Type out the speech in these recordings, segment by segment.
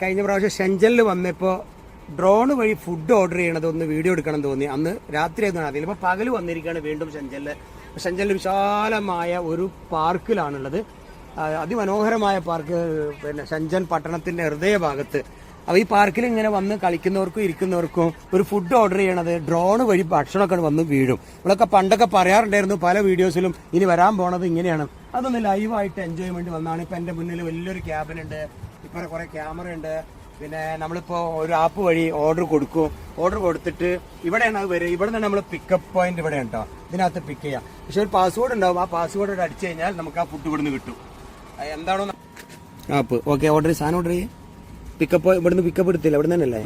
കഴിഞ്ഞ പ്രാവശ്യം ഷെഞ്ചലിൽ വന്നപ്പോൾ ഡ്രോൺ വഴി ഫുഡ് ഓർഡർ ചെയ്യണത് ഒന്ന് വീഡിയോ എടുക്കണം തോന്നി. അന്ന് രാത്രി ആയിരുന്നു അതിൽ ഇപ്പോൾ പകൽ വന്നിരിക്കുകയാണ് വീണ്ടും ഷെഞ്ചലിൽ ഷെഞ്ചലിൽ വിശാലമായ ഒരു പാർക്കിലാണുള്ളത്. അതിമനോഹരമായ പാർക്ക് പിന്നെ ഷെഞ്ചൻ പട്ടണത്തിന്റെ ഹൃദയഭാഗത്ത്. അപ്പോൾ ഈ പാർക്കിൽ ഇങ്ങനെ വന്ന് കളിക്കുന്നവർക്കും ഇരിക്കുന്നവർക്കും ഒരു ഫുഡ് ഓർഡർ ചെയ്യണത് ഡ്രോൺ വഴി ഭക്ഷണമൊക്കെ വന്ന് വീഴും. നമ്മളൊക്കെ പണ്ടൊക്കെ പറയാറുണ്ടായിരുന്നു പല വീഡിയോസിലും ഇനി വരാൻ പോണത് ഇങ്ങനെയാണ്. അതൊന്ന് ലൈവായിട്ട് എൻജോയ്മെന്റ് വന്നാണ്. ഇപ്പം എന്റെ മുന്നിൽ വലിയൊരു ക്യാബിൻ ഉണ്ട്. ഇപ്പം കുറേ ക്യാമറ ഉണ്ട്. പിന്നെ നമ്മളിപ്പോൾ ഒരു ആപ്പ് വഴി ഓർഡർ കൊടുക്കും. ഓർഡർ കൊടുത്തിട്ട് ഇവിടെയാണ് അത് വരിക. ഇവിടെ നിന്ന് നമ്മൾ പിക്കപ്പ് പോയിന്റ് ഇവിടെ ഉണ്ടോ ഇതിനകത്ത് പിക്ക് ചെയ്യാം. പക്ഷെ ഒരു പാസ്വേഡ് ഉണ്ടാവും. ആ പാസ്വേഡ് ഇവിടെ അടിച്ചു കഴിഞ്ഞാൽ നമുക്ക് ആ ഫുഡ് ഇവിടുന്ന് കിട്ടും. എന്താണോ ആപ്പ് ഓക്കെ ഓർഡർ സാധനം ഓർഡർ ചെയ്യും. പിക്കപ്പ് ഇവിടുന്ന് പിക്കപ്പ് എടുത്തില്ല. ഇവിടെ നിന്നല്ലേ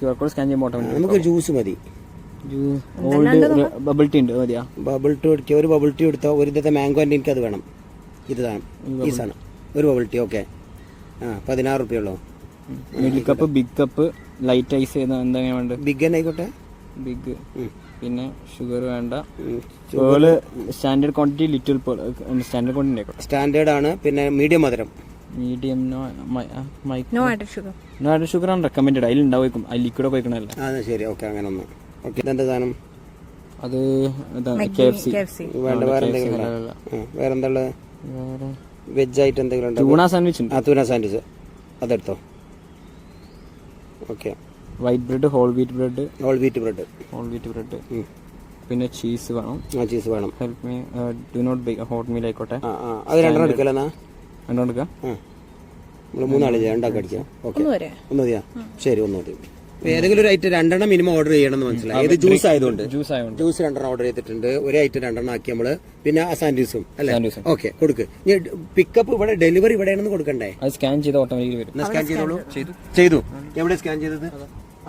ക്യു ആർ കോഡ് സ്കാൻ ചെയ്യുമ്പോൾ നമുക്ക് ജ്യൂസ് മതി. ഓൾഡ് ബബിൾ ടീ ഉണ്ട്. മതിയാ? ബബിൾ ടീ എടുക്കുക ഒരു ബബിൾ ടീ എടുത്തോ ഒരു ഇന്നത്തെ മാംഗോ എനിക്ക് അത് വേണം. ഇതാണ് ഈ സാധനം. ഒരു ബബിൾ ടീ ഓക്കെ ആ പതിനാറ് റുപ്യ ഉള്ളൂ middle cup big cup light ice ചെയ്ത എന്തെങ്കിലും വേണ്ട? ബിഗ് തന്നെ ആയിക്കോട്ടെ ബിഗ് പിന്നെ ഷുഗർ വേണ്ട. Pearl standard quantity little standard quantity ആയിക്കോട്ടെ സ്റ്റാൻഡേർഡ് ആണ് പിന്നെ മീഡിയം മധുരം. Medium no mic no added sugar no add sugar ആണ് റെക്കമെൻഡ് അതിൽ ഉണ്ടാവും അത് ലിക്വിഡ് ഒക്കെ ശരി. ഓക്കെ അങ്ങനെ ഒന്ന്. ഓക്കെ ഇതെന്താ സാധനം? അത് വേണ്ട വേറെ എന്തെങ്കിലും ഉണ്ടോ? ആ, വേറെ എന്താ ഉള്ളത്? വേറെ വെജ് ആയിട്ട് എന്തെങ്കിലും ഉണ്ടോ? ടൂണ സാൻഡ്വിച്ച് ഉണ്ട്. ആ tuna sandwich. അതെടുത്തോ. Okay. White bread whole wheat bread whole wheat bread whole wheat bread പിന്നെ ചീസ് വേണം. ആ ചീസ് വേണം. Help me do not bake hot meal ആയിക്കോട്ടെ. ആ ആ. അത് രണ്ടെണ്ണം എടുക്കല്ലോ എന്നാ? എടുക്കാം. കൊടുക്കാം ആ. നമ്മൾ മൂന്നാളേ രണ്ടാക്കി അടിക്കാം. ഓക്കെ. ഒന്ന് വരെ ഒന്ന് മതിയാ ശരി ഒന്ന് മതി ഏതെങ്കിലും ഒരു ഐറ്റം രണ്ടെണ്ണം മിനിമം ഓർഡർ ചെയ്യണം എന്ന് മനസ്സിലായി ഏത് ജ്യൂസ് ആയതുകൊണ്ട്. ജ്യൂസ് ആയതുകൊണ്ട്. ജ്യൂസ് രണ്ടെണ്ണം ഓർഡർ ചെയ്തിട്ടുണ്ട്. ഒരു ഐറ്റം രണ്ടെണ്ണം ആക്കി നമ്മൾ പിന്നെ സാൻഡ്യൂസും അല്ലെ. ഓക്കെ കൊടുക്ക്. പിക്കപ്പ് ഇവിടെ ഡെലിവറി ഇവിടെയാണെന്ന് കൊടുക്കണ്ടേ? അത് സ്കാൻ ചെയ്ത് ഓട്ടോമാറ്റിക്കലി വരും. സ്കാൻ ചെയ്തോളൂ. ചെയ്തു. എവിടെ സ്കാൻ ചെയ്തത്?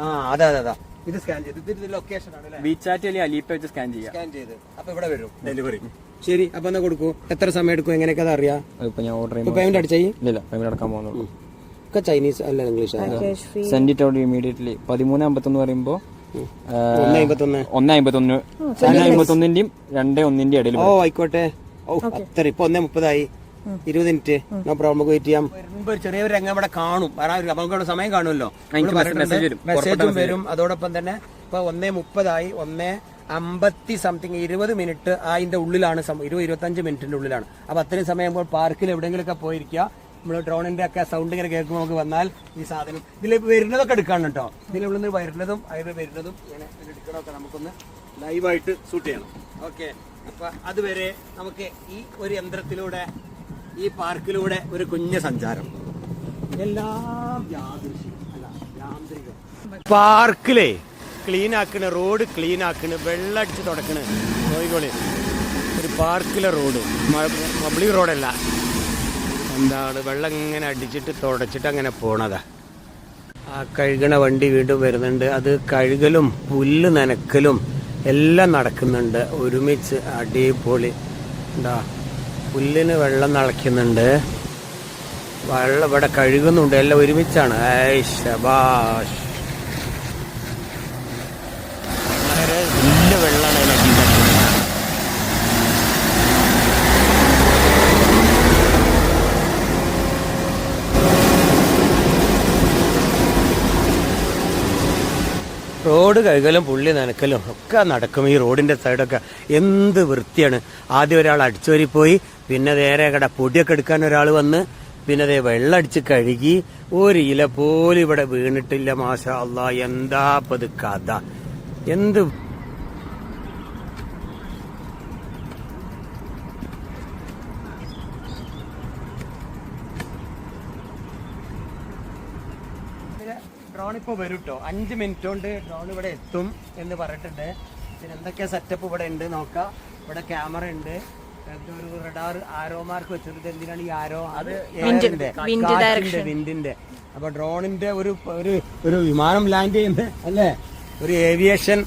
ആ അതെ അതെ അതെ. ഇത് സ്കാൻ ചെയ്തത് ഇത് ലൊക്കേഷൻ ആണ് അല്ലേ? ബീച്ച് ചാറ്റ് അല്ലെങ്കിൽ അലീപ്പ വെച്ച് സ്കാൻ ചെയ്യാം സ്കാൻ ചെയ്ത്. അപ്പൊ ഇവിടെ വരും ഡെലിവറി ശരി അപ്പൊ എന്നാ കൊടുക്കൂ? എത്ര സമയം എടുക്കും? എങ്ങനെയൊക്കെ അത് അറിയാം? ഞാൻ ഓർഡർ പേയ്മെന്റ് അടിച്ചായി? ഇല്ല പേയ്മെന്റ് അടക്കാൻ പോകുന്നുള്ളൂ. ഒക്കെ ചൈനീസ് അല്ല English send it out immediately പതിമൂന്ന് അമ്പത്തൊന്ന് പറയുമ്പോ ഒന്ന് അമ്പത്തൊന്ന്. ഒന്ന് അമ്പത്തൊന്ന്. ഒന്ന് അമ്പത്തൊന്നിന്റെയും രണ്ട് ഒന്നിന്റെ ഇടയിൽ ഓ ആയിക്കോട്ടെ. ഓ അത്ര. ഇപ്പൊ ഒന്നേ മുപ്പതായി. ഇരുപത് മിനിറ്റ്. നോ പ്രോബ്ലം നമുക്ക് വെയിറ്റ് ചെയ്യാം. വരുമ്പോ ഒരു ചെറിയൊരു രംഗം ഇവിടെ കാണും. നമുക്ക് സമയം കാണുമല്ലോ. മെസ്സേജും വരും. അതോടൊപ്പം തന്നെ ഇപ്പൊ ഒന്നേ മുപ്പതായി ഒന്നേ അമ്പത്തി സംതിങ് ഇരുപത് മിനിറ്റ് അതിന്റെ ഉള്ളിലാണ് ഇരുപത് ഇരുപത്തഞ്ച് മിനിറ്റിന്റെ ഉള്ളിലാണ്. അപ്പൊ അത്രയും സമയം പാർക്കിൽ പാർക്കിൽ എവിടെയെങ്കിലുമൊക്കെ പോയിരിക്കുക. നമ്മൾ ഡ്രോണിന്റെ ഒക്കെ സൗണ്ട് ഇങ്ങനെ കേൾക്കുമ്പോൾ നമുക്ക് വന്നാൽ ഈ സാധനം ഇതിൽ വരുന്നതൊക്കെ എടുക്കാണ് കേട്ടോ. ഇതിൽ നിന്ന് വരുന്നതും അതിൽ വരുന്നതും ഇങ്ങനെ എടുക്കണമൊക്കെ നമുക്കൊന്ന് ലൈവായിട്ട് ഷൂട്ട് ചെയ്യണം. ഓക്കെ അപ്പൊ അതുവരെ നമുക്ക് ഈ ഒരു യന്ത്രത്തിലൂടെ ഈ പാർക്കിലൂടെ ഒരു കുഞ്ഞ സഞ്ചാരം. എല്ലാം യാദൃശ്യം അല്ല യാന്ത്രികം. പാർക്കിലേ ക്ലീൻ ആക്കണ് റോഡ് ക്ലീൻ ആക്കണ് വെള്ളം അടിച്ച് തുടക്കണ്. നോയിക്കോളി ഒരു പാർക്കിലെ റോഡ് പബ്ലിക് റോഡല്ല എന്താണ്? വെള്ളം ഇങ്ങനെ അടിച്ചിട്ട് തുടച്ചിട്ട് അങ്ങനെ പോണതാ. ആ കഴുകണ വണ്ടി വീണ്ടും വരുന്നുണ്ട്. അത് കഴുകലും പുല്ല് നനക്കലും എല്ലാം നടക്കുന്നുണ്ട്. ഒരുമിച്ച് അടിപൊളി. എന്താ പുല്ലിന് വെള്ളം നളയ്ക്കുന്നുണ്ട്. വെള്ളം ഇവിടെ കഴുകുന്നുണ്ട്. എല്ലാം ഒരുമിച്ചാണ്. ഏയ് ശബാഷ്. റോഡ് കഴുകലും പുള്ളി നനക്കലും ഒക്കെ നടക്കും ഈ റോഡിന്റെ സൈഡൊക്കെ. എന്ത് വൃത്തിയാണ്. ആദ്യം ഒരാൾ അടിച്ചോരി പോയി പിന്നെ നേരെ കട പൊടിയൊക്കെ എടുക്കാൻ ഒരാൾ വന്ന് പിന്നെ അതേ വെള്ളടിച്ച് കഴുകി ഒരു ഇല പോലും ഇവിടെ വീണിട്ടില്ല മാഷാ അല്ലാ എന്താ പത് കഥ. എന്ത് ഡ്രോൺ ഇപ്പോൾ വരും കേട്ടോ അഞ്ച് മിനിറ്റ് കൊണ്ട് ഡ്രോൺ ഇവിടെ എത്തും എന്ന് പറഞ്ഞിട്ടുണ്ട്. പിന്നെ എന്തൊക്കെ സെറ്റപ്പ് ഇവിടെ ഉണ്ട് നോക്കാം. ഇവിടെ ക്യാമറ ഉണ്ട്. ഒരു റഡാർ ആരോ മാർക്ക് വെച്ചിട്ട് എന്തിനാണ് ഈ ആരോ അത് വിൻഡിന്റെ അപ്പൊ ഡ്രോണിന്റെ ഒരു ഒരു ഒരു വിമാനം ലാൻഡ് ചെയ്യുന്ന അല്ലേ? ഒരു ഏവിയേഷൻ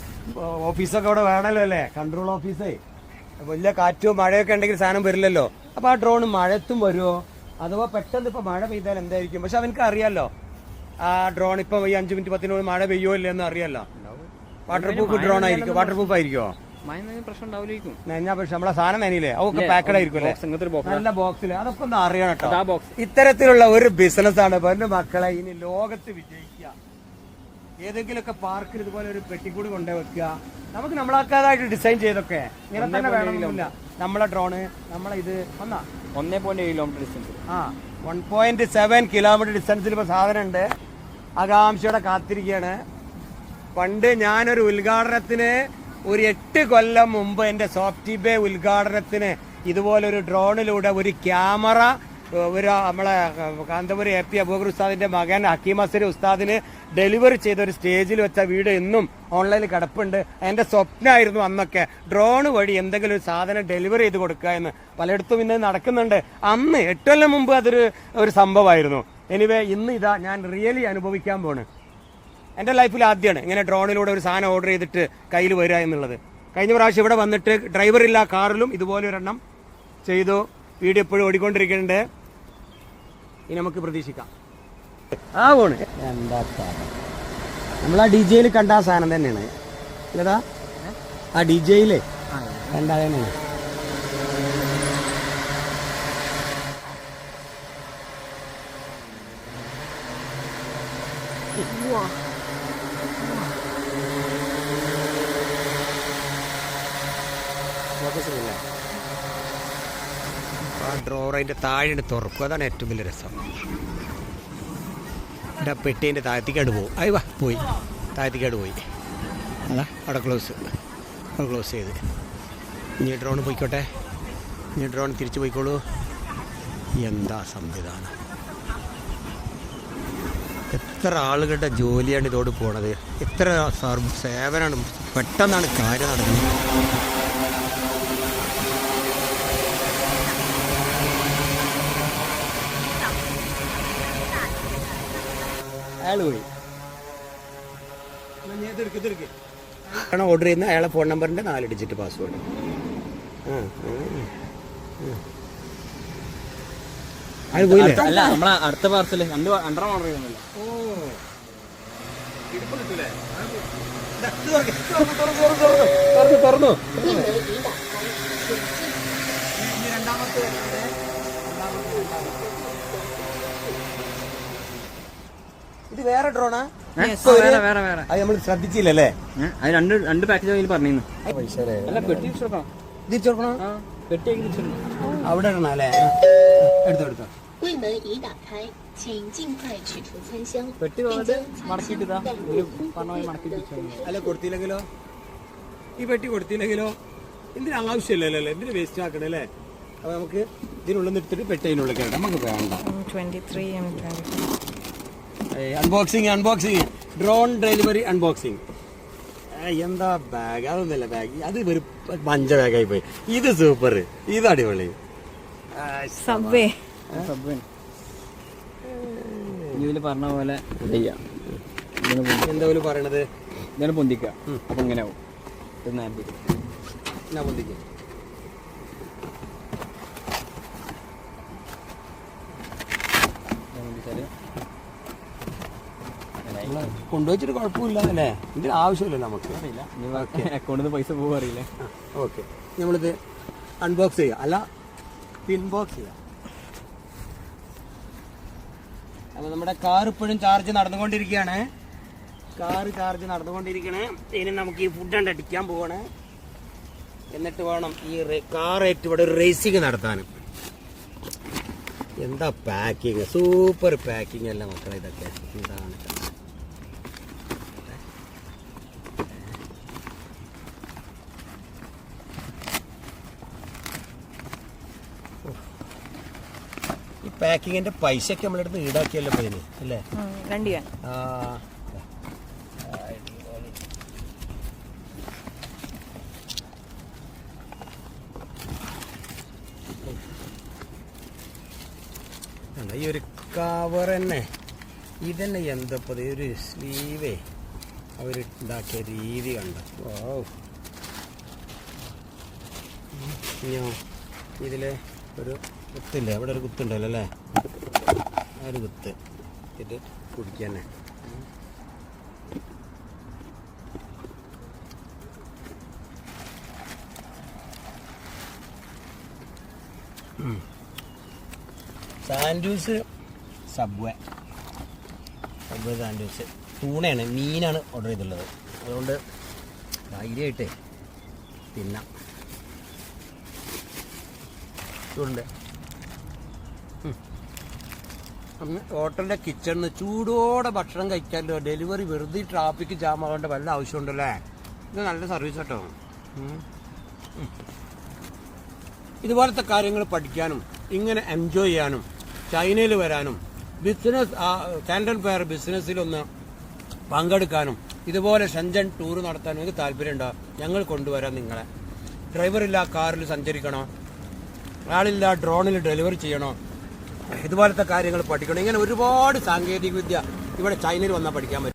ഓഫീസൊക്കെ അവിടെ വേണമല്ലോ അല്ലേ? കൺട്രോൾ ഓഫീസേ വലിയ കാറ്റോ മഴയൊക്കെ ഉണ്ടെങ്കിൽ സാധനം വരില്ലല്ലോ. അപ്പൊ ആ ഡ്രോൺ മഴത്തും വരുമോ അഥവാ പെട്ടെന്ന് ഇപ്പൊ മഴ പെയ്താൽ എന്തായിരിക്കും? പക്ഷെ അവനക്ക് അറിയാലോ. ആ ഡ്രോൺ ഇപ്പൊ ഈ അഞ്ചു മിനിറ്റ് പത്തിനോട് മഴ പെയ്യോ ഇല്ലെന്ന് അറിയല്ല. വാട്ടർ പ്രൂഫ് ഡ്രോൺ ആയിരിക്കും. വാട്ടർ പ്രൂഫ് ആയിരിക്കുമോ നനഞ്ഞാ പക്ഷെ നമ്മളെ സാധനം നനിയില്ലേ? അതൊക്കെ പാക്കഡ് ആയിരിക്കും നല്ല ബോക്സിൽ അതൊക്കെ ഒന്ന് അറിയണം കേട്ടോ. ഇത്തരത്തിലുള്ള ഒരു ബിസിനസ് ആണ്. എന്റെ മക്കളെ ഇനി ലോകത്ത് വിജയിക്കുക. ഏതെങ്കിലുമൊക്കെ പാർക്കിൽ ഇതുപോലെ ഒരു പെട്ടിക്കൂടി കൊണ്ടേ വെക്കുക. നമുക്ക് നമ്മളാക്കാതായിട്ട് ഡിസൈൻ ചെയ്തൊക്കെ. ഇങ്ങനെ തന്നെ വേണമെന്നില്ല നമ്മളെ ഡ്രോണ് നമ്മളെ ഇത് ഒന്നാ ഒന്നേ പോയിന്റ് ഏഴ് കിലോമീറ്റർ ഡിസ്റ്റൻസ് ആ. വൺ പോയിന്റ് സെവൻ കിലോമീറ്റർ ഡിസ്റ്റൻസിൽ ഇപ്പോൾ സാധനം ഉണ്ട് ആകാംക്ഷയോടെ കാത്തിരിക്കുകയാണ് പണ്ട് ഞാനൊരു ഉദ്ഘാടനത്തിന് ഒരു എട്ട് കൊല്ലം മുമ്പ് എന്റെ സോഫ്റ്റ് ബേ ഉദ്ഘാടനത്തിന് ഇതുപോലൊരു ഡ്രോണിലൂടെ ഒരു ക്യാമറ ഒരു നമ്മളെ കാന്തപുരം എ പി അബൂബർ ഉസ്താദിന്റെ മകൻ ഹക്കീം അസരി ഉസ്താദിന് ഡെലിവറി ചെയ്ത ഒരു സ്റ്റേജിൽ വെച്ച വീട് ഇന്നും ഓൺലൈനിൽ കിടപ്പുണ്ട്. എന്റെ സ്വപ്നമായിരുന്നു അന്നൊക്കെ. ഡ്രോൺ വഴി എന്തെങ്കിലും ഒരു സാധനം ഡെലിവറി ചെയ്ത് കൊടുക്കുക എന്ന് പലയിടത്തും ഇന്ന് നടക്കുന്നുണ്ട്. അന്ന് എട്ടുകൊല്ലം മുമ്പ് അതൊരു ഒരു സംഭവമായിരുന്നു. എനിവേ ഇന്ന് ഇതാ ഞാൻ റിയലി അനുഭവിക്കാൻ പോണ്. എന്റെ ലൈഫിൽ ആദ്യമാണ് ഇങ്ങനെ ഡ്രോണിലൂടെ ഒരു സാധനം ഓർഡർ ചെയ്തിട്ട് കയ്യിൽ വരിക എന്നുള്ളത്. കഴിഞ്ഞ പ്രാവശ്യം ഇവിടെ വന്നിട്ട് ഡ്രൈവർ ഇല്ല കാറിലും ഇതുപോലെ ഒരെണ്ണം ചെയ്തു. വീഡിയോ എപ്പോഴും ഓടിക്കൊണ്ടിരിക്കുന്നുണ്ട്. ഇനി നമുക്ക് പ്രതീക്ഷിക്കാം. ആ പോണ് എന്താ നമ്മൾ ആ ഡി ജെയിൽ കണ്ട ആ സാധനം തന്നെയാണ്. ഇല്ലതാ? ആ ഡി ജെയിലേ കണ്ട തന്നെയാണ് ആ ഡ്രോർ അതിന്റെ താഴെ തുറക്കും. അതാണ് ഏറ്റവും വലിയ രസം. എന്റെ പെട്ടീന്റെ താഴത്തേക്കാട് പോകും അയ്യ വാ പോയി. താഴത്തേക്കാട് പോയി. അതാ അവിടെ ക്ലോസ് അവിടെ ക്ലോസ് ചെയ്ത്. ഇനി ഡ്രോൺ പോയിക്കോട്ടെ. ഇനി ഡ്രോൺ തിരിച്ചു പോയിക്കോളൂ. എന്താ സംവിധാനം? എത്ര ആളുകളുടെ ജോലിയാണ് ഇതോട് പോണത്? എത്ര സേവനമാണ് പെട്ടെന്നാണ് കാര്യം നടക്കുന്നത്. അയാൾ പോയി ആണ് ഓർഡർ ചെയ്യുന്ന അയാളെ ഫോൺ നമ്പറിന്റെ നാല് ഡിജിറ്റ് പാസ്വേഡ് അയാൾ പോയില്ലേ? അല്ല നമ്മളെ അടുത്ത പാർസൽ രണ്ട് രണ്ടര ഓർഡർ ചെയ്യുന്നില്ല തുറന്നു. ഇത് വേറെ ഡ്രോണാ അത് നമ്മൾ ശ്രദ്ധിച്ചില്ലല്ലേ? രണ്ട് രണ്ട് പാക്കേജ് പറഞ്ഞു അവിടെ അല്ല? കൊടുത്തില്ലെങ്കിലോ? ഈ പെട്ടി കൊടുത്തില്ലെങ്കിലോ? ഇതിന് ആവശ്യമില്ലല്ലോ ഇതിന് വേസ്റ്റ് ആക്കണം അല്ലേ? അപ്പൊ നമുക്ക് ഇതിനുള്ളിൽ നിർത്തിട്ട് പെട്ടി അതിനുള്ളിൽ നമുക്ക് വേണ്ട. Twenty three unboxing unboxing drone delivery unboxing എന്താ ബാഗ് അതൊന്നുമില്ല ബാഗ് അത് ഒരു മഞ്ച ബാഗായി പോയി. ഇത് സൂപ്പർ ഇത് അടിപൊളി. സബ്വേ ഇതിൽ പറഞ്ഞ പോലെ എന്താ പറയണത്? ഇങ്ങനെ പൊന്തിക്കുക. അപ്പൊ ഇങ്ങനെ ആവും. ഇത് നേരത്തെ എന്നാ പൊന്തിക്ക് പൊന്തിച്ചാൽ നമ്മൾ കൊണ്ടുവച്ചിട്ട് കുഴപ്പമില്ല അല്ലേ ഇതിന് ആവശ്യമില്ല നമുക്ക്. അക്കൗണ്ടിൽ നിന്ന് പൈസ പോകുക അറിയില്ല. ഓക്കെ. നമ്മളിത് അൺബോക്സ് ചെയ്യുക അല്ല പിൻബോക്സ് ചെയ്യാം. അപ്പൊ നമ്മുടെ കാർ ഇപ്പോഴും ചാർജ് നടന്നുകൊണ്ടിരിക്കുകയാണ്. കാർ ചാർജ് നടന്നുകൊണ്ടിരിക്കണേ. ഇനി നമുക്ക് ഈ ഫുഡ് കണ്ട് അടിക്കാൻ പോവാണ്. എന്നിട്ട് വേണം ഈ കാർ ഏറ്റ് ഇവിടെ ഒരു റേസിംഗ് നടത്താൻ. എന്താ പാക്കിങ് സൂപ്പർ പാക്കിങ് അല്ല മക്കളെ ഇതൊക്കെ? എന്താണ് ഈ പാക്കിങ്ങിന്റെ പൈസ ഒക്കെ നമ്മളെടുത്ത് ഈടാക്കിയല്ലോ പതിന് അല്ലേ? രണ്ട്. ആ. ഈ ഒരു കവർ തന്നെ. ഇതന്നെ എന്തപ്പോ ഈ ഒരു സ്ലീവേ അവർ ഉണ്ടാക്കിയ രീതി കണ്ട? ഓ ഇതിൽ ഒരു കുത്തില്ലേ? ഇവിടെ ഒരു കുത്തുണ്ടല്ലോ അല്ലേ? ആ ഒരു കുത്ത്. ഇത് കുടിക്കുക തന്നെ. സബ്വേ. സബ്വേ സാൻഡ്യൂസ് തൂണയാണ് മീനാണ് ഓർഡർ ചെയ്തിട്ടുള്ളത്. അതുകൊണ്ട് ധൈര്യമായിട്ട് തിന്നാം. ചൂടുണ്ട് ഹോട്ടലിന്റെ കിച്ചണിന് ചൂടോടെ ഭക്ഷണം കഴിക്കാമല്ലോ ഡെലിവറി വെറുതെ ട്രാഫിക് ജാം ആവേണ്ട വല്ല ആവശ്യമുണ്ടല്ലേ? ഇത് നല്ല സർവീസ് കേട്ടോ. ഇതുപോലത്തെ കാര്യങ്ങൾ പഠിക്കാനും ഇങ്ങനെ എൻജോയ് ചെയ്യാനും ചൈനയിൽ വരാനും ബിസിനസ് കാൻഡൽ ഫെയർ ബിസിനസ്സിലൊന്ന് പങ്കെടുക്കാനും ഇതുപോലെ ഷെഞ്ചൻ ടൂർ നടത്താനും എനിക്ക് താല്പര്യമുണ്ടോ. ഞങ്ങൾ കൊണ്ടുവരാം നിങ്ങളെ. ഡ്രൈവറില്ല കാറിൽ സഞ്ചരിക്കണോ? ആളില്ല ഡ്രോണിൽ ഡെലിവറി ചെയ്യണോ? ഇതുപോലത്തെ കാര്യങ്ങൾ പഠിക്കണം. ഇങ്ങനെ ഒരുപാട് സാങ്കേതിക വിദ്യ ഇവിടെ ചൈനയിൽ വന്നാൽ പഠിക്കാൻ പറ്റും.